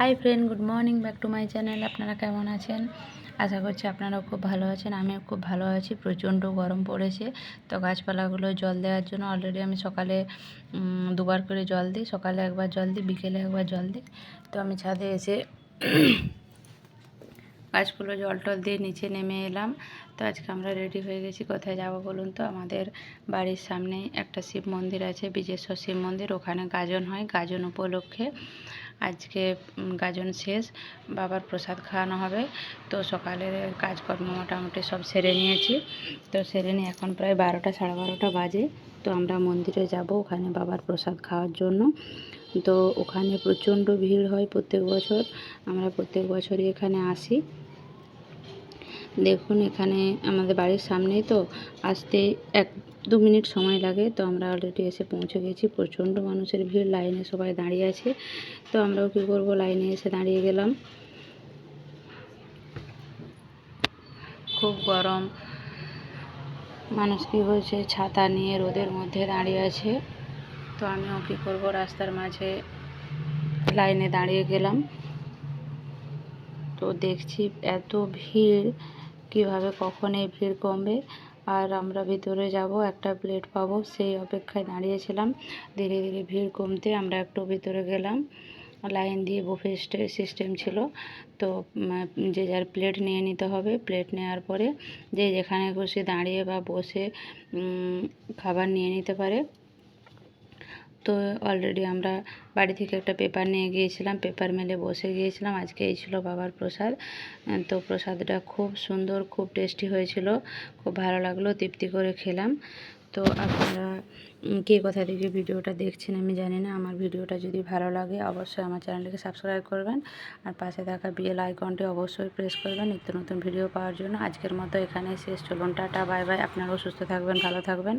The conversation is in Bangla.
Hi friend good morning back to my channel আপনারা কেমন আছেন? আশা করছি আপনারাও খুব ভালো আছেন, আমিও খুব ভালো আছি, প্রচণ্ড গরম পড়েছে। তো গাছপালাগুলো জল দেওয়ার জন্য অলরেডি আমি সকালে দুবার করে জল দিই, সকালে একবার জল দিই, বিকেলে একবার জল দিই। তো আমি ছাদে এসে গাছগুলো জল টল দিয়ে নিচে নেমে এলাম। তো আজকে আমরা রেডি হয়ে গেছি, কোথায় যাব বলুন তো? আমাদের বাড়ির সামনেই একটা শিব মন্দির আছে, বিজেশ্বর শিব মন্দির, ওখানে গাজন হয়, গাজন উপলক্ষে। আজকে গাজন শেষ, বাবার প্রসাদ খাওয়ানো হবে। তো সকালের কাজকর্ম মোটামুটি সব সেরে নিয়েছি। তো সেরে নিয়ে এখন প্রায় বারোটা, সাড়ে বারোটা বাজে। তো আমরা মন্দিরে যাব ওখানে বাবার প্রসাদ খাওয়ার জন্য। তো ওখানে প্রচণ্ড ভিড় হয় প্রত্যেক বছর। আমরা প্রত্যেক বছরই এখানে আসি। দেখুন, এখানে আমাদের বাড়ির সামনেই তো আসতে এক দু মিনিট সময় লাগে। তো আমরা অলরেডি এসে পৌঁছে গেছি। প্রচণ্ড মানুষের ভিড়, লাইনে সবাই দাঁড়িয়ে আছে। তো আমরাও কী করব? লাইনে এসে দাঁড়িয়ে গেলাম। খুব গরম। মানুষ কী হয়েছে? ছাতা নিয়ে রোদের মধ্যে দাঁড়িয়ে আছে। তো আমিও কী করব? রাস্তার মাঝে লাইনে দাঁড়িয়ে গেলাম। তো দেখছি এত ভিড়, কীভাবে কখন এই ভিড় কমবে? আর আমরা ভিতরে যাব, একটা প্লেট পাবো, সেই অপেক্ষায় দাঁড়িয়েছিলাম। ধীরে ধীরে ভিড় কমতে আমরা একটু ভিতরে গেলাম। লাইন দিয়ে বুফে সিস্টেম ছিল। তো যে যার প্লেট নিয়ে নিতে হবে, প্লেট নেওয়ার পরে যে যেখানে খুশি দাঁড়িয়ে বা বসে খাবার নিয়ে নিতে পারে। তো অলরেডি আমরা বাড়ি থেকে একটা পেপার নিয়ে গিয়েছিলাম পেপার মেলে বসে গিয়েছিলাম। আজকে এই ছিল বাবার প্রসাদ। তো প্রসাদটা খুব সুন্দর, খুব টেস্টি হয়েছিল, খুব ভালো লাগল, তৃপ্তি করে খেলাম। তো আপনারা কে কোথা থেকে ভিডিওটা দেখছেন আমি জানি না। আমার ভিডিওটা যদি ভালো লাগে অবশ্যই আমার চ্যানেলটিকে সাবস্ক্রাইব করবেন। আর পাশে থাকা বেল আইকনটি অবশ্যই প্রেস করবেন নিত্য নতুন ভিডিও পাওয়ার জন্য। আজকের মতো এখানে শেষ। চলুন, টাটা বাই বাই আপনারাও সুস্থ থাকবেন, ভালো থাকবেন।